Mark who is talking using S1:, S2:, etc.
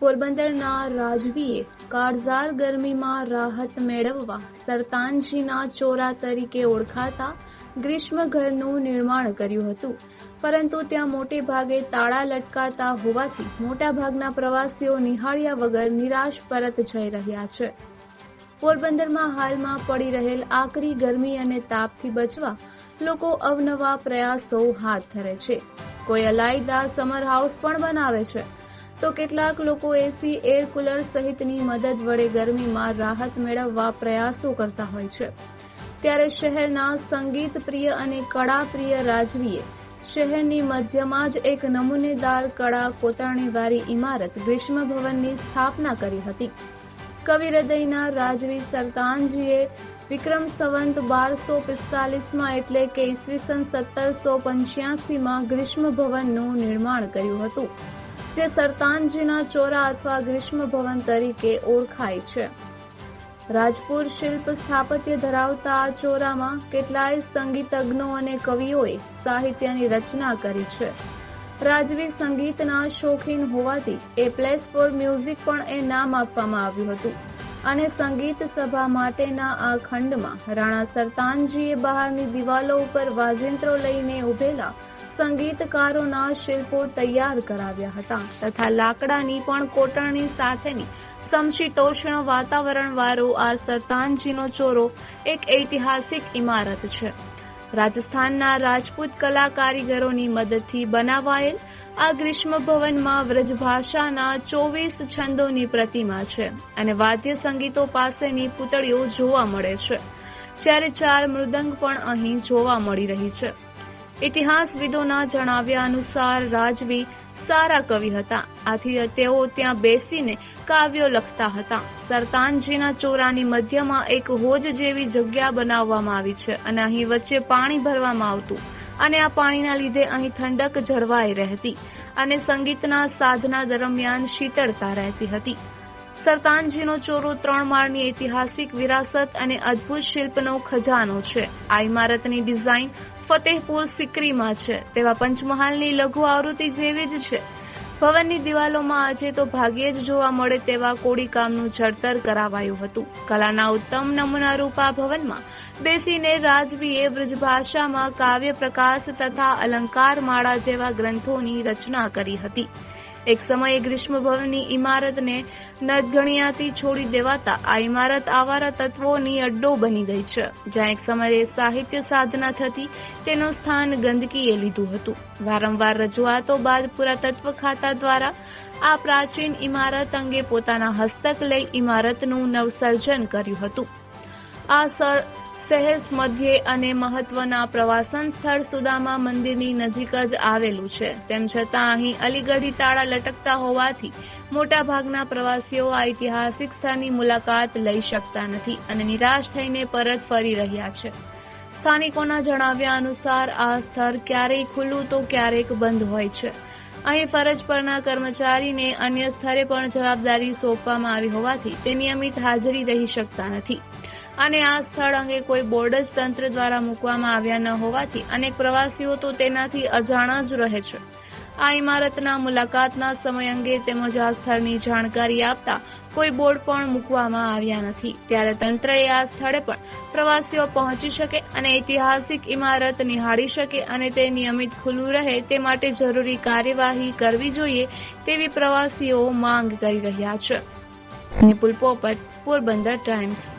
S1: પોરબંદરના રાજવીએ કાળઝાર ગરમીમાં રાહત મેળવવા સરતાનજીના ચોરા તરીકે ઓળખાતા ગ્રીષ્મઘરનું નિર્માણ કર્યું હતું. પરંતુ ત્યાં મોટે ભાગે તાળા લટકાતા હોવાથી મોટાભાગના પ્રવાસીઓ નિહાળ્યા વગર નિરાશ પરત જઈ રહ્યા છે. પોરબંદરમાં હાલમાં પડી રહેલ આકરી ગરમી અને તાપથી બચવા લોકો અવનવા પ્રયાસો હાથ ધરે છે. કોઈ અલાયદા સમર હાઉસ પણ બનાવે છે. તો કેટલાક લોકો એસી એર કુલર સહિતની મદદ વડે ગરમીમાં રાહત મેળવવા પ્રયાસો કરતા હોય છે. ત્યારે શહેરના સંગીત પ્રિય અને કળા પ્રિય રાજવીએ શહેરની મધ્યમાં જ એક નમૂનેદાર કળા કોતરણીવાળી ઇમારત ગ્રીષ્મ ભવનની સ્થાપના કરી હતી. કવિ હૃદયના રાજવી સરતાનજીએ વિક્રમ સંવંત બારસો પિસ્તાલીસમાં એટલે કે ઈસવીસન સત્તરસો પંચ્યાસીમાં ગ્રીષ્મ ભવનનું નિર્માણ કર્યું હતું. જે સરતાનજીના ચોરા અથવા ગ્રીષ્મ ભવન તરીકે ઓળખાય છે. રાજપુર શિલ્પ સ્થાપત્ય ધરાવતા આ ચોરામાં કેટલાય સંગીતજ્ઞો અને કવિઓએ સાહિત્યની રચના કરી છે. રાજવી સંગીતના શોખીન હોવાથી એ પ્લેસ ફોર મ્યુઝિક પણ એ નામ આપવામાં આવ્યું હતું અને સંગીત સભા માટેના આ ખંડમાં રાણા સરતાનજીએ બહારની દિવાલો ઉપર વાજિંત્રો લઈને ઉભેલા સંગીતકારોના શિલ્પો તૈયાર કરાવ્યા હતા તથા લાકડાની પણ કોટણની સાથેની સમશીતોષ્ણ વાતાવરણ વાળો આ સરતાનજીનો ચોરો એક ઐતિહાસિક ઇમારત છે. રાજસ્થાનના રાજપૂત કલા કારીગરોની મદદથી બનાવાયેલ આ ગ્રીષ્મ ભવનમાં વ્રજભાષાના ચોવીસ છંદોની પ્રતિમા છે અને વાદ્ય સંગીતો પાસેની પૂતળીઓ જોવા મળે છે. જ્યારે ચાર મૃદંગ પણ અહીં જોવા મળી રહી છે. ઇતિહાસવિદોના જણાવ્યા અનુસાર રાજવી સારા કવિ હતા. આથી તેઓ ત્યાં બેસીને કાવ્યો લખતા હતા. સરતાનજીના ચોરાની મધ્યમાં એક હોજ જેવી જગ્યા બનાવવામાં આવી છે અને અહીં વચ્ચે પાણી ભરવામાં આવતું અને આ પાણીના લીધે અહીં ઠંડક જળવાઈ રહેતી અને સંગીતના સાધના દરમિયાન શીતળતા રહેતી હતી. સરતાનજીનો ચોરો ત્રણ માળની ઐતિહાસિક વિરાસત અને અદ્ભુત શિલ્પનો ખજાનો છે. આ ઇમારતની ડિઝાઇન ફતેહપુર સિકરીમાં છે. તેવા પંચમહાલની લઘુ આવૃત્તિ જેવી જ છે. ભવનની દિવાલોમાં આજે તો ભાગ્યે જ જોવા મળે તેવા કોડીકામનું જડતર કરાવાયું હતું. કલાના ઉત્તમ નમૂનારૂપ આ ભવનમાં બેસીને રાજવીએ બ્રજભાષામાં કાવ્ય પ્રકાશ તથા અલંકાર માળા જેવા ગ્રંથોની રચના કરી હતી. એક સમયે ગ્રીષ્મ ભવનની ઇમારતને નદગણિયાથી છોડી દેવાતા આ ઇમારત આવારા તત્વોની અડ્ડો બની ગઈ છે, જ્યાં એક સમયે સાહિત્ય સાધના થતી તેનું સ્થાન ગંદકીએ લીધું હતું. વારંવાર રજૂઆતો બાદ પુરાતત્વ ખાતા દ્વારા આ પ્રાચીન ઇમારત અંગે પોતાના હસ્તક લઈ ઇમારતનું નવસર્જન કર્યું હતું. આ સર સહેજ મધ્યે અને મહત્વના પ્રવાસન સ્થળ સુદામા મંદિરની નજીક જ આવેલું છે. તેમ છતાં અહીં અલીગઢી તાળા લટકતા હોવાથી મોટાભાગના પ્રવાસીઓ આ ઐતિહાસિક સ્થળની મુલાકાત લઈ શકતા નથી અને નિરાશ થઈને પરત ફરી રહ્યા છે. સ્થાનિકોના જણાવ્યા અનુસાર આ સ્થળ ક્યારેય ખુલ્લું તો ક્યારેક બંધ હોય છે. અહીં ફરજ પરના કર્મચારીને અન્ય સ્થળે પણ જવાબદારી સોંપવામાં આવી હોવાથી તે નિયમિત હાજરી રહી શકતા નથી. અને આ સ્થળ અંગે કોઈ બોર્ડ જ તંત્ર દ્વારા મૂકવામાં આવ્યા ન હોવાથી અનેક પ્રવાસીઓ તો તેનાથી અજાણા જ રહે છે. આ ઇમારતના મુલાકાતના સમય અંગે તેમજ આ સ્થળની જાણકારી આપતા કોઈ બોર્ડ પણ મૂકવામાં આવ્યા નથી. ત્યારે તંત્રએ આ સ્થળે પણ પ્રવાસીઓ પહોંચી શકે અને ઐતિહાસિક ઇમારત નિહાળી શકે અને તે નિયમિત ખુલ્લું રહે તે માટે જરૂરી કાર્યવાહી કરવી જોઈએ તેવી પ્રવાસીઓ માંગ કરી રહ્યા છે. નિપુલ પોપટ, પોરબંદર ટાઈમ્સ.